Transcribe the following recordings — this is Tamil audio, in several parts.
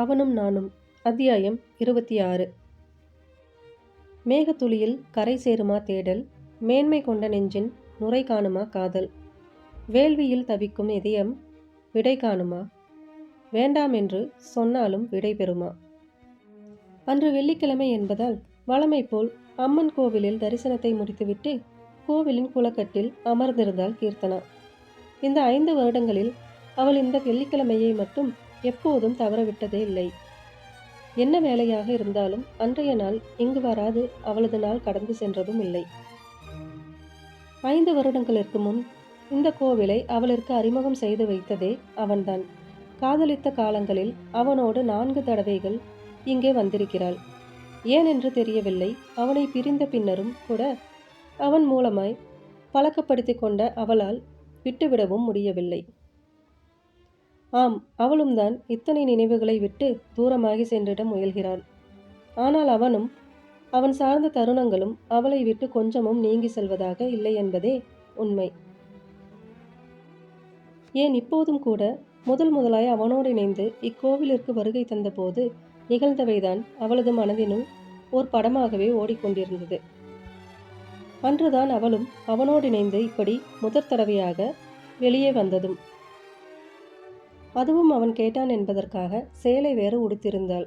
அவனும் நானும் அத்தியாயம் இருபத்தி ஆறு மேகத்துளியில் கரை சேருமா தேடல் மேன்மை கொண்ட நெஞ்சின் நுரை காணுமா காதல் வேள்வியில் தவிக்கும் இதயம் விடை காணுமா வேண்டாம் என்று சொன்னாலும் விடை பெறுமா? அன்று வெள்ளிக்கிழமை என்பதால் வளமை போல் அம்மன் கோவிலில் தரிசனத்தை முடித்துவிட்டு கோவிலின் குளக்கட்டில் அமர்ந்திருந்தாள் கீர்த்தனா. இந்த ஐந்து வருடங்களில் அவள் இந்த வெள்ளிக்கிழமையை மட்டும் எப்போதும் தவறவிட்டதே இல்லை. என்ன வேலையாக இருந்தாலும் அன்றைய நாள் இங்கு வராது அவளது நாள் கடந்து சென்றதும் இல்லை. ஐந்து வருடங்களுக்கு முன் இந்த கோவிலை அவளிற்கு அறிமுகம் செய்து வைத்ததே அவன்தான். காதலித்த காலங்களில் அவனோடு நான்கு தடவைகள் இங்கே வந்திருக்கிறாள். ஏனென்று தெரியவில்லை அவனை பிரிந்த பின்னரும் கூட அவன் மூலமாய் பழக்கப்படுத்தி கொண்ட அவளால் விட்டுவிடவும் முடியவில்லை. ஆம் அவளும் தான் இத்தனை நினைவுகளை விட்டு தூரமாகி சென்றிட முயல்கிறாள். ஆனால் அவனும் அவன் சார்ந்த தருணங்களும் அவளை விட்டு கொஞ்சமும் நீங்கி செல்வதாக இல்லை என்பதே உண்மை. ஏன் இப்போதும் கூட முதல் முதலாய் அவனோடு இணைந்து இக்கோவிலிற்கு வருகை தந்தபோது நிகழ்ந்தவைதான் அவளது மனதினுள் ஓர் படமாகவே ஓடிக்கொண்டிருந்தது. அன்றுதான் அவளும் அவனோடு இணைந்து இப்படி முதற் தடவையாக வெளியே வந்ததும். அதுவும் அவன் கேட்டான் என்பதற்காக சேலை வேறு உடுத்திருந்தாள்.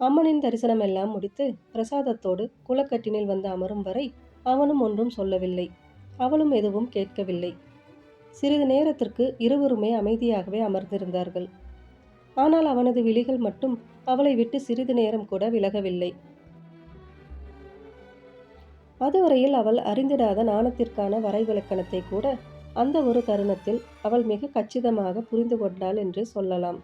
அம்மனின் தரிசனம் எல்லாம் முடித்து பிரசாதத்தோடு குளக்கட்டினில் வந்து அமரும் வரை அவனும் ஒன்றும் சொல்லவில்லை. அவளும் எதுவும் கேட்கவில்லை. சிறிது நேரத்திற்கு இருவருமே அமைதியாகவே அமர்ந்திருந்தார்கள். ஆனால் அவனது விழிகள் மட்டும் அவளை விட்டு சிறிது நேரம் கூட விலகவில்லை. அதுவரையில் அவள் அறிந்திடாத நாணத்திற்கான வரைவிலக்கணத்தை கூட அந்த ஒரு தருணத்தில் அவள் மிக கச்சிதமாக புரிந்து கொண்டாள் என்று சொல்லலாம்.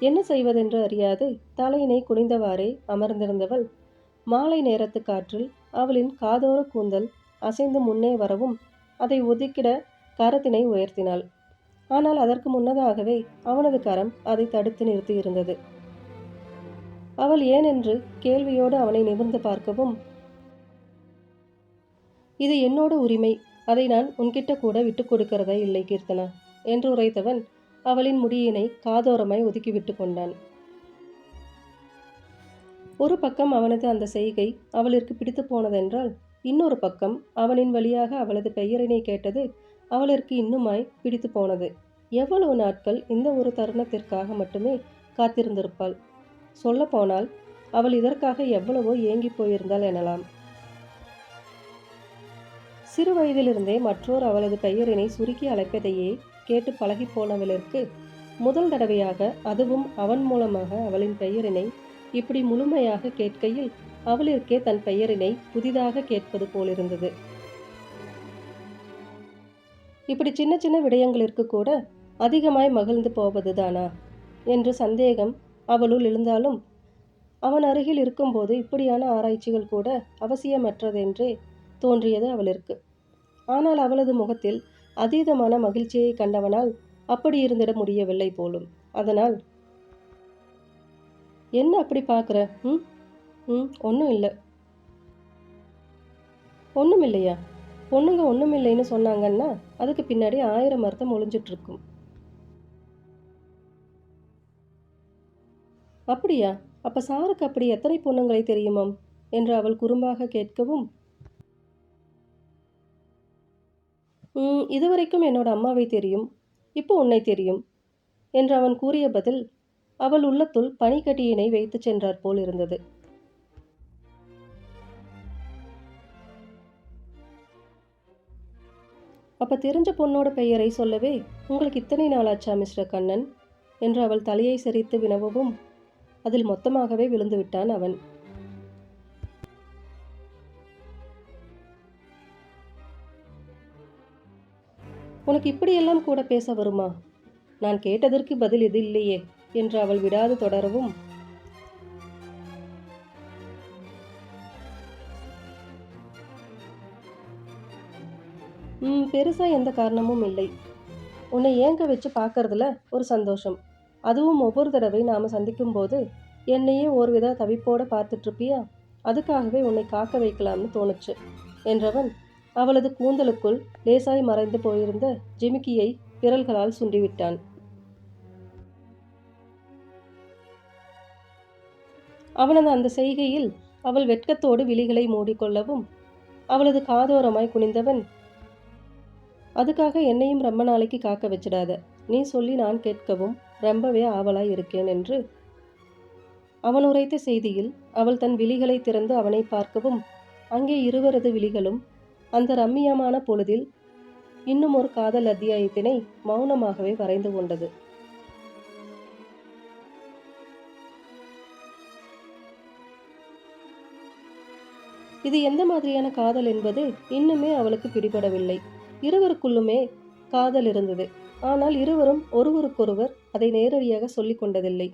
என்ன செய்வதென்று அறியாது தலையினை குனிந்தவாறே அமர்ந்திருந்தவள். மாலை நேரத்து காற்றில் அவளின் காதோர கூந்தல் அசைந்து முன்னே வரவும் அதை ஒதுக்கிட கரத்தினை உயர்த்தினாள். ஆனால் அதற்கு முன்னதாகவே அவனது கரம் அதை தடுத்து நிறுத்தியிருந்தது. அவள் ஏனென்று கேள்வியோடு அவனை நிமிர்ந்து பார்க்கவும் இது என்னோட உரிமை. அதை நான் உன்கிட்ட கூட விட்டு கொடுக்கிறதா இல்லை கீர்த்தனா? என்று உரைத்தவன் அவளின் முடியினை காதோரமாய் ஒதுக்கிவிட்டு கொண்டான். ஒரு பக்கம் அவனது அந்த செய்கை அவளிற்கு பிடித்து போனதென்றால் இன்னொரு பக்கம் அவனின் வழியாக அவளது பெயரினை கேட்டது அவளிற்கு இன்னுமாய் பிடித்து போனது. எவ்வளவு நாட்கள் இந்த ஒரு தருணத்திற்காக மட்டுமே காத்திருந்திருப்பாள். சொல்லப்போனால் அவள் இதற்காக எவ்வளவோ ஏங்கி போயிருந்தாள் எனலாம். சிறு வயதிலிருந்தே மற்றோர் அவளது பெயரினை சுருக்கி அழைப்பதையே கேட்டு பழகி போனவளிற்கு முதல் தடவையாக அதுவும் அவன் மூலமாக அவளின் பெயரினை இப்படி முழுமையாக கேட்கையில் அவளிற்கே தன் பெயரினை புதிதாக கேட்பது போலிருந்தது. இப்படி சின்ன சின்ன விடயங்களிற்கு கூட அதிகமாய் மகிழ்ந்து போவதுதானா? என்று சந்தேகம் அவளுள் எழுந்தாலும் அவன் அருகில் இருக்கும்போது இப்படியான ஆராய்ச்சிகள் கூட அவசியமற்றதென்றே தோன்றியது அவளிற்கு. ஆனால் அவளது முகத்தில் அதீதமான மகிழ்ச்சியை கண்டவனால் அப்படி இருந்திட முடியவில்லை போலும். அதனால் என்ன அப்படி பார்க்குற? ம்? ம் ஒன்றும் இல்லை. ஒன்றும் இல்லையா? பொண்ணுங்க ஒன்றும் இல்லைன்னு சொன்னாங்கன்னா அதுக்கு பின்னாடி ஆயிரம் அர்த்தம் ஒளிஞ்சிட்ருக்கும். அப்படியா? அப்போ சாருக்கு அப்படி எத்தனை பொண்ணுங்களை தெரியுமாம்? என்று அவள் குறும்பாக கேட்கவும் இதுவரைக்கும் என்னோட அம்மாவை தெரியும். இப்போ உன்னை தெரியும். என்று அவன் கூறிய பதில் அவள் உள்ளத்துள் பனிக்கட்டியினை வைத்து சென்றார் போல் இருந்தது. அப்ப தெரிஞ்ச பொண்ணோட பெயரை சொல்லவே உங்களுக்கு இத்தனை நாளாச்சா மிஸ்டர் கண்ணன்? என்று அவள் தலையை சரித்து வினவவும் அதில் மொத்தமாகவே விழுந்து விட்டான் அவன். உனக்கு இப்படியெல்லாம் கூட பேச வருமா? நான் கேட்டதற்கு பதில் இது இல்லையே என்று அவள் விடாது தொடரவும். ம் பெருசா எந்த காரணமும் இல்லை. உன்னை ஏங்க வச்சு பார்க்கறதுல ஒரு சந்தோஷம். அதுவும் ஒவ்வொரு தடவை நாம் சந்திக்கும் போது என்னையே ஒருவித தவிப்போட பார்த்துட்ருப்பியா அதுக்காகவே உன்னை காக்க வைக்கலாம்னு தோணுச்சு என்றவன் அவளது கூந்தலுக்குள் லேசாய் மறைந்து போயிருந்த ஜிமிக்கியை விரல்களால் சுண்டிவிட்டான். அவனது அந்த செய்கையில் அவள் வெட்கத்தோடு விழிகளை மூடிக்கொள்ளவும் அவளது காதோரமாய் குனிந்தவன் அதுக்காக என்னையும் ரொம்ப நாளைக்கு காக்க வச்சிடாத. நீ சொல்லி நான் கேட்கவும் ரொம்பவே ஆவலாய் இருக்கேன் என்று அவன் உரைத்த செய்தியில் அவள் தன் விழிகளை திறந்து அவனை பார்க்கவும் அங்கே இருவரது விழிகளும் அந்த ரம்மியமான பொழுதில் இன்னும் ஒரு காதல் அத்தியாயத்தினை மௌனமாகவே வரைந்து கொண்டது. இது எந்த மாதிரியான காதல் என்பது இன்னுமே அவளுக்கு பிடிபடவில்லை. இருவருக்குள்ளுமே காதல் இருந்தது. ஆனால் இருவரும் ஒருவருக்கொருவர் அதை நேரடியாக சொல்லிக் கொண்டதில்லை.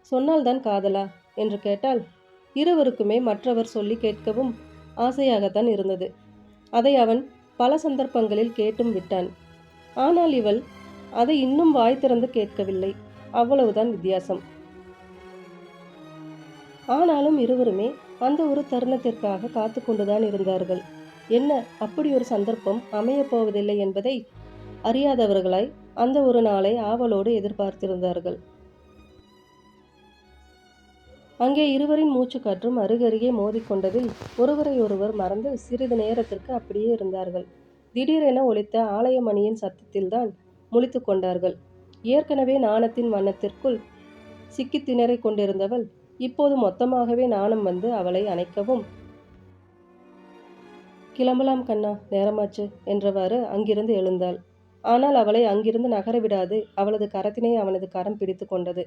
சொன்னால்தான் காதலா? என்று கேட்டால் இருவருக்குமே மற்றவர் சொல்லி கேட்கவும் ஆசையாகத்தான் இருந்தது. அதை அவன் பல சந்தர்ப்பங்களில் கேட்டும் விட்டான். ஆனால் இவள் அதை இன்னும் வாய் திறந்து கேட்கவில்லை. அவ்வளவுதான் வித்தியாசம். ஆனாலும் இருவருமே அந்த ஒரு தருணத்திற்காக காத்து கொண்டுதான் இருந்தார்கள். என்ன அப்படி ஒரு சந்தர்ப்பம் அமையப் போவதில்லை என்பதை அறியாதவர்களாய் அந்த ஒரு நாளை ஆவலோடு எதிர்பார்த்திருந்தார்கள். அங்கே இருவரின் மூச்சுக்காற்றும் அருகருகே மோதிக்கொண்டதில் ஒருவரை ஒருவர் மறந்து சிறிது நேரத்திற்கு அப்படியே இருந்தார்கள். திடீரென ஒலித்த ஆலயமணியின் சத்தத்தில்தான் முழித்து கொண்டார்கள். ஏற்கனவே நாணத்தின் வண்ணத்திற்குள் சிக்கி திணறிக் கொண்டிருந்தவள் இப்போது மொத்தமாகவே நாணம் வந்து அவளை அணைக்கவும் கிளம்பலாம் கண்ணா நேரமாச்சு என்றவாறு அங்கிருந்து எழுந்தாள். ஆனால் அவளை அங்கிருந்து நகர விடாது அவளது கரத்தினை அவனது கரம் பிடித்து கொண்டது.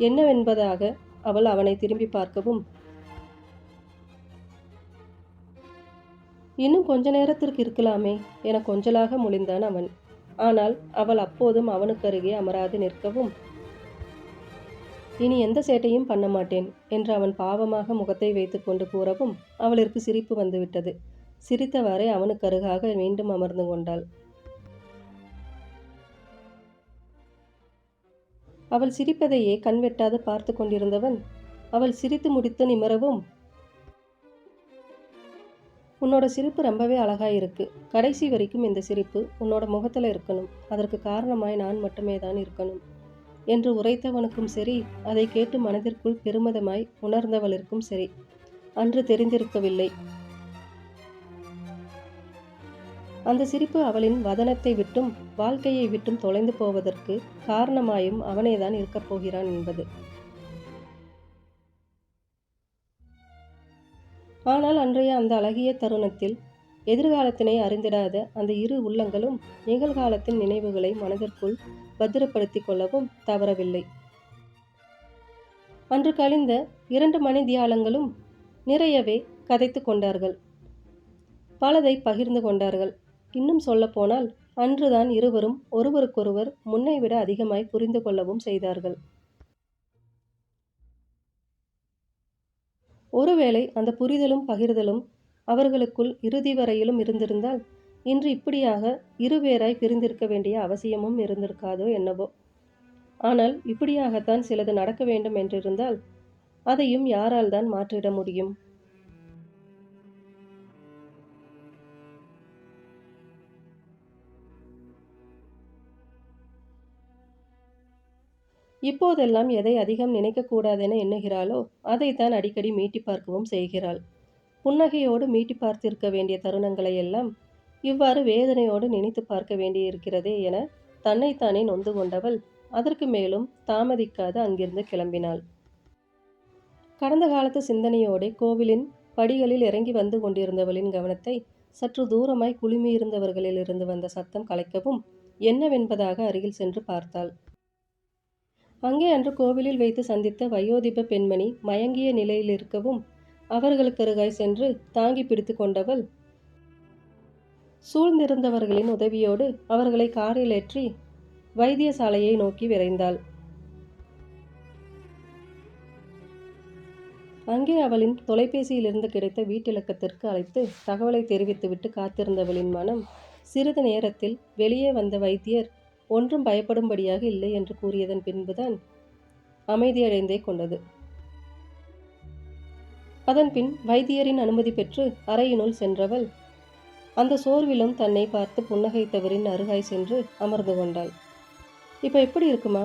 என்னவென்பதாக அவள் அவனை திரும்பி பார்க்கவும் இன்னும் கொஞ்ச நேரத்திற்கு இருக்கலாமே என கொஞ்சலாக முழிந்தான் அவன். ஆனால் அவள் அப்போதும் அவனுக்கு அருகே அமராது நிற்கவும் இனி எந்த சேட்டையும் பண்ண மாட்டேன் என்று அவன் பாவமாக முகத்தை வைத்துக்கொண்டு கூறவும் அவளிற்கு சிரிப்பு வந்துவிட்டது. சிரித்தவாறே அவனுக்கு அருகாக மீண்டும் அமர்ந்து கொண்டாள். அவள் சிரிப்பதையே கண்வெட்டாது பார்த்து கொண்டிருந்தவன். அவள் சிரித்து முடித்து நிமரவும் உன்னோட சிரிப்பு ரொம்பவே அழகாக இருக்கு கடைசி வரைக்கும் இந்த சிரிப்பு உன்னோட முகத்தில் இருக்கணும். அதற்கு காரணமாய் நான் மட்டுமே தான் இருக்கணும் என்று உரைத்தவனுக்கும் சரி அதை கேட்டு மனதிற்குள் பெருமிதமாய் உணர்ந்தவளிற்கும் சரி அன்று தெரிந்திருக்கவில்லை. அந்த சிரிப்பு அவளின் வதனத்தை விட்டும் வாழ்க்கையை விட்டும் தொலைந்து போவதற்கு காரணமாயும் அவனேதான் இருக்கப் போகிறான் என்பது. ஆனால் அன்றைய அந்த அழகிய தருணத்தில் எதிர்காலத்தினை அறிந்திடாத அந்த இரு உள்ளங்களும் நிகழ்காலத்தின் நினைவுகளை மனதிற்குள் பத்திரப்படுத்தி கொள்ளவும் தவறவில்லை. அன்று கழிந்த இரண்டு மணி தியாலங்களும் நிறையவே கதைத்து கொண்டார்கள். பலதை பகிர்ந்து கொண்டார்கள். இன்னும் சொல்லப்போனால் அன்றுதான் இருவரும் ஒருவருக்கொருவர் முன்னை விட அதிகமாய் புரிந்து கொள்ளவும் செய்தார்கள். ஒருவேளை அந்த புரிதலும் பகிர்தலும் அவர்களுக்குள் இறுதி வரையிலும் இருந்திருந்தால் இன்று இப்படியாக இருவேராய் பிரிந்திருக்க வேண்டிய அவசியமும் இருந்திருக்காதோ என்னவோ. ஆனால் இப்படியாகத்தான் சிலது நடக்க வேண்டும் என்றிருந்தால் அதையும் யாரால் தான் மாற்றிட முடியும்? இப்போதெல்லாம் எதை அதிகம் நினைக்கக்கூடாதென எண்ணுகிறாளோ அதைத்தான் அடிக்கடி மீட்டி பார்க்கவும் செய்கிறாள். புன்னகையோடு மீட்டி பார்த்திருக்க வேண்டிய தருணங்களை எல்லாம் இவ்வாறு வேதனையோடு நினைத்து பார்க்க வேண்டியிருக்கிறதே என தன்னைத்தானே நொந்து கொண்டவள் அதற்கு மேலும் தாமதிக்காது அங்கிருந்து கிளம்பினாள். கடந்த காலத்து சிந்தனையோடு கோவிலின் படிகளில் இறங்கி வந்து கொண்டிருந்தவளின் கவனத்தை சற்று தூரமாய் குழுமியிருந்தவர்களிலிருந்து வந்த சத்தம் கலைக்கவும் என்னவென்பதாக அருகில் சென்று பார்த்தாள். அங்கே அன்று கோவிலில் வைத்து சந்தித்த வயோதிப பெண்மணி மயங்கிய நிலையில் இருக்கவும் அவர்களுக்கருகாய் சென்று தாங்கி பிடித்து கொண்டவள் சூழ்ந்திருந்தவர்களின் உதவியோடு அவர்களை காரில் ஏற்றி வைத்தியசாலையை நோக்கி விரைந்தாள். அங்கே அவளின் தொலைபேசியிலிருந்து கிடைத்த வீட்டிலக்கத்திற்கு அழைத்து தகவலை தெரிவித்துவிட்டு காத்திருந்தவளின் மனம் சிறிது நேரத்தில் வெளியே வந்த வைத்தியர் ஒன்றும் பயப்படும்படியாக இல்லை என்று கூறியதன் பின்புதான் அமைதியடைந்தே கொண்டது. அதன்பின் வைத்தியரின் அனுமதி பெற்று அறையினுள் சென்றவள் அந்த சோர்விலும் தன்னை பார்த்து புன்னகைத்தவரின் அருகாய் சென்று அமர்ந்து கொண்டாள். இப்போ எப்படி இருக்குமா?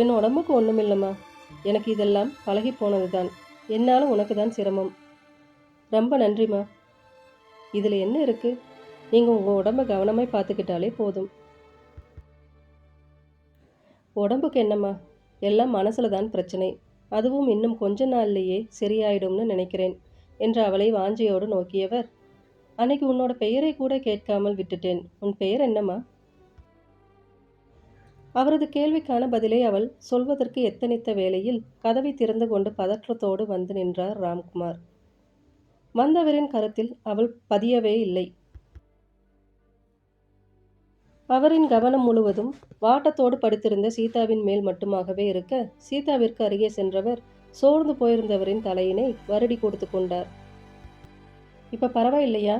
என் உடம்புக்கு ஒன்றுமில்லம்மா எனக்கு இதெல்லாம் பழகி போனதுதான். என்னாலும் உனக்கு தான் சிரமம். ரொம்ப நன்றிம்மா. இதில் என்ன இருக்குது நீங்கள் உங்கள் உடம்ப கவனமாக பார்த்துக்கிட்டாலே போதும். உடம்புக்கு என்னம்மா? எல்லாம் மனசில் தான் பிரச்சனை. அதுவும் இன்னும் கொஞ்ச நாள்லேயே சரியாயிடும்னு நினைக்கிறேன் என்று அவளை வாஞ்சையோடு நோக்கியவர். அன்னைக்கு உன்னோட பெயரை கூட கேட்காமல் விட்டுட்டேன். உன் பெயர் என்னம்மா? அவரது கேள்விக்கான பதிலை அவள் சொல்வதற்கு எத்தனித்த வேளையில் கதவை திறந்து கொண்டு பதற்றத்தோடு வந்து நின்றார் ராம்குமார். வந்தவரின் கருத்தில் அவள் பதியவே இல்லை. அவரின் கவனம் முழுவதும் வாட்டத்தோடு படுத்திருந்த சீதாவின் மேல் மட்டுமாகவே இருக்க சீதாவிற்கு அருகே சென்றவர் சோர்ந்து போயிருந்தவரின் தலையினை வருடி கொடுத்து கொண்டார். இப்போ பரவாயில்லையா?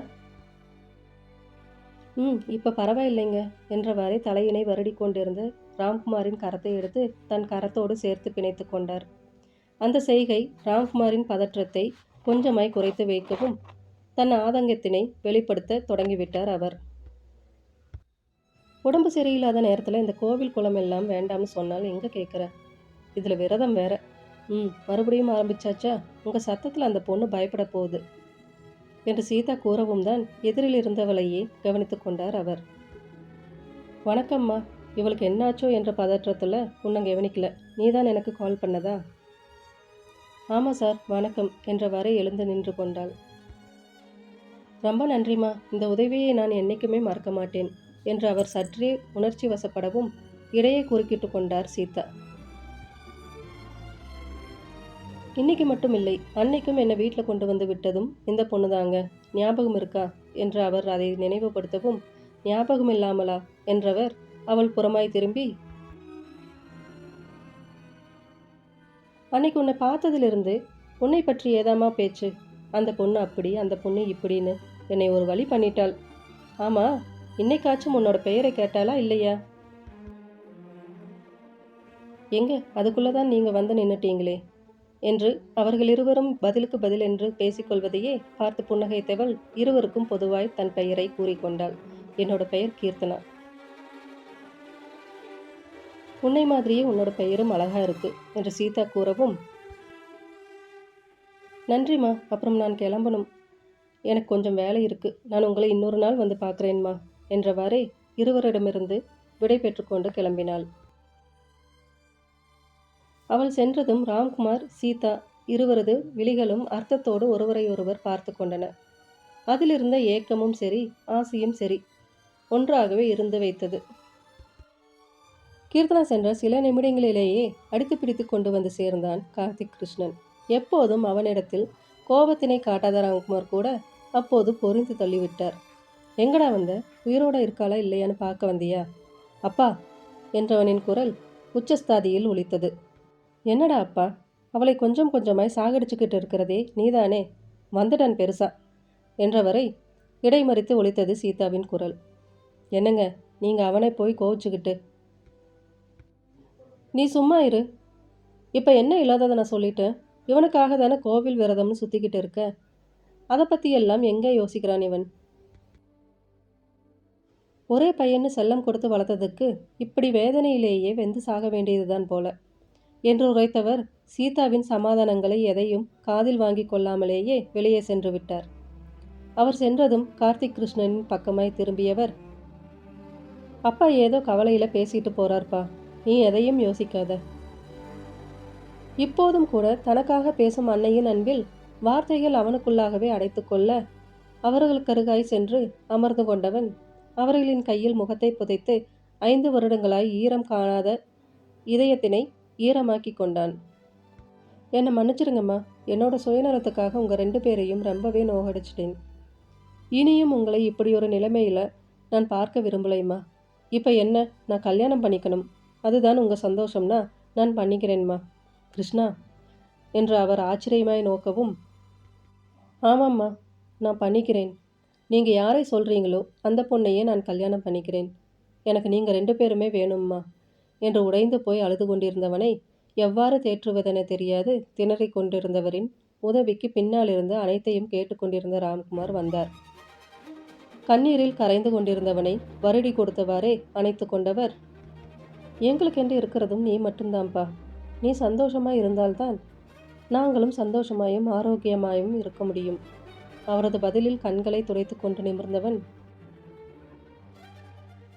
ம் இப்போ பரவாயில்லைங்க என்றவாறே தலையினை வருடி கொண்டிருந்த ராம்குமாரின் கரத்தை எடுத்து தன் கரத்தோடு சேர்த்து பிணைத்து கொண்டார். அந்த செய்கை ராம்குமாரின் பதற்றத்தை கொஞ்சமாய் குறைத்து வைக்கவும் தன் ஆதங்கத்தினை வெளிப்படுத்த தொடங்கிவிட்டார் அவர். உடம்பு சரியில்லாத நேரத்தில் இந்த கோவில் குளம் எல்லாம் வேண்டாம்னு சொன்னால் எங்கே கேட்குற இதில் விரதம் வேற. ம் மறுபடியும் ஆரம்பிச்சாச்சா? உங்கள் சத்தத்தில் அந்த பொண்ணு பயப்பட போகுது. என்று சீதா கூறவும் தான் எதிரில் இருந்தவளையே கவனித்து கொண்டார் அவர். வணக்கம்மா இவளுக்கு என்னாச்சோ என்ற பதற்றத்தில் உன்னை கவனிக்கல. நீதான் எனக்கு கால் பண்ணதா? ஆமாம் சார் வணக்கம் என்றவாறே எழுந்து நின்று கொண்டாள். ரொம்ப நன்றிம்மா இந்த உதவியை நான் என்றைக்குமே மறக்க மாட்டேன். என்று அவர் சற்றே உணர்ச்சி வசப்படவும் இடையே குறுக்கிட்டு கொண்டார் சீதா. இன்னைக்கு மட்டும் இல்லை அன்னைக்கும் என்னை வீட்டில் கொண்டு வந்து விட்டதும் இந்த பொண்ணு தாங்க ஞாபகம் இருக்கா? என்று அவர் அதை நினைவுபடுத்தவும் ஞாபகம் இல்லாமலா? என்றவர் அவள் புறமாய் திரும்பி அன்னைக்கு உன்னை பார்த்ததிலிருந்து உன்னை பற்றி ஏதாமா பேச்சு? அந்த பொண்ணு அப்படி அந்த பொண்ணு இப்படின்னு என்னை ஒரு வழி பண்ணிட்டாள். ஆமாம் இன்னைக்காச்சும் உன்னோட பெயரை கேட்டாலா இல்லையா? எங்க? அதுக்குள்ளதான் நீங்க வந்து நின்னுட்டீங்களே. என்று அவர்கள் இருவரும் பதிலுக்கு பதில் என்று பேசிக்கொள்வதையே பார்த்து புன்னகைத்தவள் இருவருக்கும் பொதுவாய் தன் பெயரை கூறிக்கொண்டாள். என்னோட பெயர் கீர்த்தனா. உன்னை மாதிரியே உன்னோட பெயரும் அழகா இருக்கு என்று சீதா கூறவும் நன்றிம்மா அப்புறம் நான் கிளம்பணும். எனக்கு கொஞ்சம் வேலை இருக்கு. நான் உங்களை இன்னொரு நாள் வந்து பார்க்குறேன்மா. என்றவாறே இருவரிடமிருந்து விடை பெற்றுக்கொண்டு கிளம்பினாள். அவள் சென்றதும் ராம்குமார் சீதா இருவரது விழிகளும் அர்த்தத்தோடு ஒருவரையொருவர் பார்த்து கொண்டன. அதிலிருந்த ஏக்கமும் சரி ஆசையும் சரி ஒன்றாகவே இருந்து வைத்தது. கீர்த்தனா சென்ற சில நிமிடங்களிலேயே அடித்து பிடித்து கொண்டு வந்து சேர்ந்தான் கார்த்திக் கிருஷ்ணன். எப்போதும் அவனிடத்தில் கோபத்தினை காட்டாத ராம்குமார் கூட அப்போது பொறிந்து தள்ளிவிட்டார். எங்கடா வந்த? உயிரோட இருக்காளா இல்லையான்னு பார்க்க வந்தியா? அப்பா! என்றவனின் குரல் உச்சஸ்தாதியில் ஒலித்தது. என்னடா அப்பா? அவளை கொஞ்சம் கொஞ்சமாய் சாகடிச்சுக்கிட்டு இருக்கிறதே நீதானே? வந்துட்டான் பெருசா! என்றவரை இடைமறித்து ஒலித்தது சீதாவின் குரல். என்னங்க நீங்கள் அவனை போய் கோவிச்சுக்கிட்டு? நீ சும்மா இரு. இப்போ என்ன இல்லாததை நான் சொல்லிட்டேன் இவனுக்காக தானே கோவில் விரதம்னு சுற்றிக்கிட்டு இருக்க? அதை பற்றியெல்லாம் எங்கே யோசிக்கிறான் இவன்? ஒரே பையன்னு செல்லம் கொடுத்து வளர்த்ததுக்கு இப்படி வேதனையிலேயே வெந்து சாக வேண்டியதுதான் போல. என்று உரைத்தவர் சீதாவின் சமாதானங்களை எதையும் காதில் வாங்கி கொள்ளாமலேயே வெளியே சென்று விட்டார். அவர் சென்றதும் கார்த்திக் கிருஷ்ணனின் பக்கமாய் திரும்பியவர் அப்பா ஏதோ கவலையில பேசிட்டு போறார்ப்பா நீ எதையும் யோசிக்காத. இப்போதும் கூட தனக்காக பேசும் அன்னையின் அன்பில் வார்த்தைகள் அவனுக்குள்ளாகவே அடைத்துக்கொள்ள அவர்களுக்கருகாய் சென்று அமர்ந்து கொண்டவன் அவர்களின் கையில் முகத்தை புதைத்து ஐந்து வருடங்களாய் ஈரம் காணாத இதயத்தினை ஈரமாக்கி கொண்டான். என்னை மன்னிச்சிருங்கம்மா. என்னோட சுயநலத்துக்காக உங்கள் ரெண்டு பேரையும் ரொம்பவே நோகடிச்சிட்டேன். இனியும் உங்களை இப்படி ஒரு நிலைமையில் நான் பார்க்க விரும்பலைம்மா. இப்போ என்ன? நான் கல்யாணம் பண்ணிக்கணும். அதுதான் உங்கள் சந்தோஷம்னா நான் பண்ணிக்கிறேன்மா. கிருஷ்ணா? என்று அவர் ஆச்சரியமாய் நோக்கவும் ஆமாம்மா. நான் பண்ணிக்கிறேன். நீங்கள் யாரை சொல்கிறீங்களோ அந்த பொண்ணையே நான் கல்யாணம் பண்ணிக்கிறேன். எனக்கு நீங்கள் ரெண்டு பேருமே வேணும்மா என்று உடைந்து போய் அழுது கொண்டிருந்தவனை எவ்வாறு தேற்றுவதென தெரியாது திணறிக் கொண்டிருந்தவரின் உதவிக்கு பின்னால் இருந்து அனைத்தையும் கேட்டுக்கொண்டிருந்த ராம்குமார் வந்தார். கண்ணீரில் கரைந்து கொண்டிருந்தவனை வருடி கொடுத்தவாறே அணைத்து கொண்டவர் எங்களுக்கென்று இருக்கிறதும் நீ மட்டும்தான்ப்பா நீ சந்தோஷமாய் இருந்தால்தான் நாங்களும் சந்தோஷமாயும் ஆரோக்கியமாயும் இருக்க முடியும். அவரது பதிலில் கண்களை துடைத்து கொண்டு நிமிர்ந்தவன்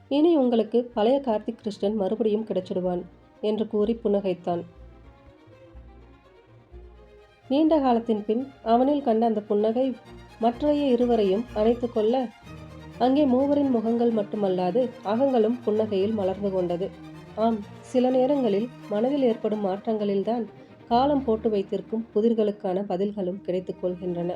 இனி உங்களுக்கு பழைய கார்த்திக் கிருஷ்ணன் மறுபடியும் கிடைச்சிடுவான் என்று கூறி புன்னகைத்தான். நீண்ட காலத்தின் பின் அவனில் கண்ட அந்த புன்னகை மற்றைய இருவரையும் அணைத்து கொள்ள அங்கே மூவரின் முகங்கள் மட்டுமல்லாது அகங்களும் புன்னகையில் மலர்ந்து கொண்டது. ஆம் சில நேரங்களில் மனதில் ஏற்படும் மாற்றங்களில்தான் காலம் போட்டு வைத்திருக்கும் புதிர்களுக்கான பதில்களும் கிடைத்துக் கொள்கின்றன.